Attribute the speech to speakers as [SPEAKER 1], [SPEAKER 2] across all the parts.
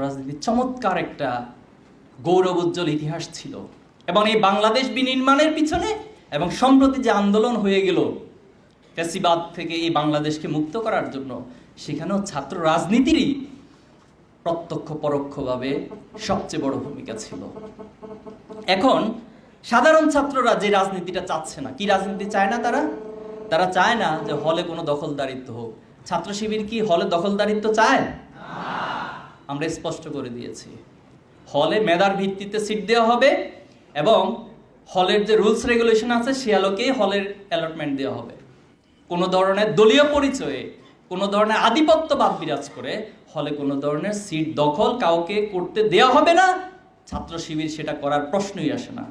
[SPEAKER 1] রাজনীতির চমৎকার একটা গৌরব উজ্জ্বল ইতিহাস ছিল। এবং এই বাংলাদেশ বিনির্মাণের পিছনে এবং সম্প্রতি যে আন্দোলন হয়ে গেল, ফ্যাসিবাদ থেকে এই বাংলাদেশকে মুক্ত করার জন্য, সেখানেও ছাত্র রাজনীতিরই প্রত্যক্ষ পরোক্ষভাবে সবচেয়ে বড় ভূমিকা ছিল। এখন, সাধারণ ছাত্ররা যে রাজনীতিটা চাচ্ছে না, কি রাজনীতি চায় না তারা? তারা চায় না যে হলে কোনো দখলদারিত্ব হোক। ছাত্র শিবির কি হলে দখলদারিত্ব চায়? আমরা স্পষ্ট করে দিয়েছি। হলে মেধার ভিত্তিতে সিট দেওয়া হবে এবং হলের যে রুলস রেগুলেশন আছে, সে আলোকেই হলের অ্যালটমেন্ট দেওয়া হবে। কোনো ধরনের দলীয় পরিচয়ে, কোনো ধরনের আধিপত্যবাদ বিরাজ করে হলে কোনো ধরনের সিট দখল কাউকে করতে দেওয়া হবে না। ছাত্র শিবির সেটা করার প্রশ্নই আসে না।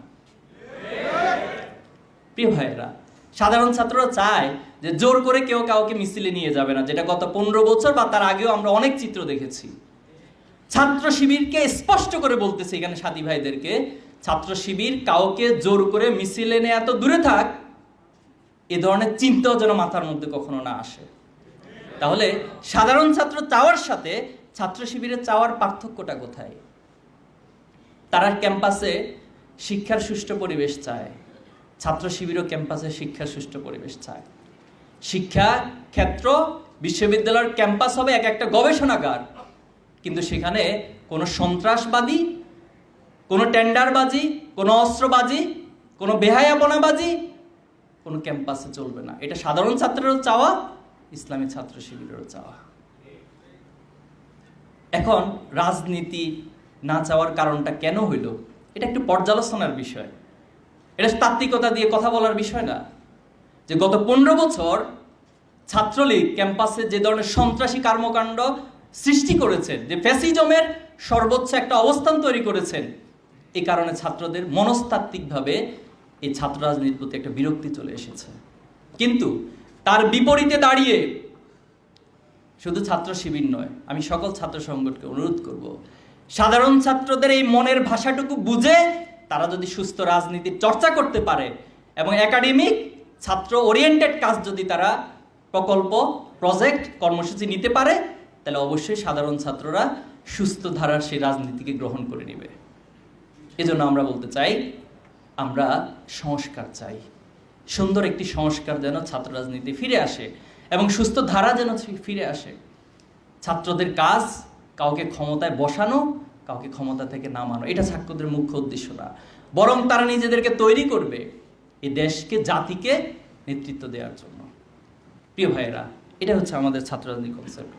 [SPEAKER 1] প্রিয় ভাইয়েরা, সাধারণ ছাত্ররা চায় যে জোর করে কেউ কাউকে মিছিলে নিয়ে যাবে না, যেটা গত পনেরো বছর বা তার আগেও আমরা অনেক চিত্র দেখেছি। ছাত্র শিবিরকে স্পষ্ট করে বলতেছে এখানে সাথী ভাইদেরকে, ছাত্র শিবির কাউকে জোর করে মিছিলে নিয়ে এত দূরে থাক, এ ধরনের চিন্তাও যেন মাথার মধ্যে কখনো না আসে। তাহলে সাধারণ ছাত্র চাওয়ার সাথে ছাত্র শিবিরের চাওয়ার পার্থক্যটা কোথায়? তারা ক্যাম্পাসে শিক্ষার সুষ্ঠু পরিবেশ চায়, ছাত্র শিবিরও ক্যাম্পাসে শিক্ষার সুষ্ঠু পরিবেশ চায়। শিক্ষা ক্ষেত্র, বিশ্ববিদ্যালয়ের ক্যাম্পাস হবে এক একটা গবেষণাগার। কিন্তু সেখানে কোনো সন্ত্রাসবাদী, কোনো টেন্ডারবাজি, কোনো অস্ত্রবাজি, কোনো বেহায়াপনাবাজি, কোনো ক্যাম্পাসে চলবে না। এটা সাধারণ ছাত্রেরও চাওয়া, ইসলামী ছাত্র শিবিরেরও চাওয়া। এখন রাজনীতি না চাওয়ার কারণটা কেন হইল? এটা একটু পর্যালোচনার বিষয়। এটা তাত্ত্বিকতা দিয়ে কথা বলার বিষয় না। যে গত পনেরো বছর ছাত্রলীগ ক্যাম্পাসে যে ধরনের সন্ত্রাসী কর্মকাণ্ড সৃষ্টি করেছেন, যে ফ্যাসিজমের সর্বোচ্চ একটা অবস্থান তৈরি করেছেন। এই কারণে ছাত্রদের মনস্তাত্ত্বিকভাবে এই ছাত্র রাজনীতির প্রতি একটা বিরক্তি চলে এসেছে। কিন্তু তার বিপরীতে দাঁড়িয়ে শুধু ছাত্র শিবির নয়, আমি সকল ছাত্র সংগঠনকে অনুরোধ করব, সাধারণ ছাত্রদের এই মনের ভাষাটুকু বুঝে তারা যদি সুস্থ রাজনীতির চর্চা করতে পারে এবং একাডেমিক ছাত্র ওরিয়েন্টেড কাজ যদি তারা প্রকল্প, প্রজেক্ট, কর্মসূচি নিতে পারে তাহলে অবশ্যই সাধারণ ছাত্ররা সুস্থ ধারার সেই রাজনীতিকে গ্রহণ করে নেবে। এজন্য আমরা বলতে চাই, আমরা সংস্কার চাই। সুন্দর একটি সংস্কার যেন ছাত্র রাজনীতি ফিরে আসে এবং সুস্থ ধারা যেন ফিরে আসে। ছাত্রদের কাজ, কাউকে ক্ষমতায় বসানো, কাউকে ক্ষমতা থেকে নামানো, এটা ছাত্রদের মুখ্য উদ্দেশ্য না। বরং তারা নিজেদেরকে তৈরি করবে এই দেশকে, জাতিকে নেতৃত্ব দেওয়ার জন্য। প্রিয় ভাইয়েরা, এটা হচ্ছে আমাদের ছাত্র রাজনীতি কনসেপ্ট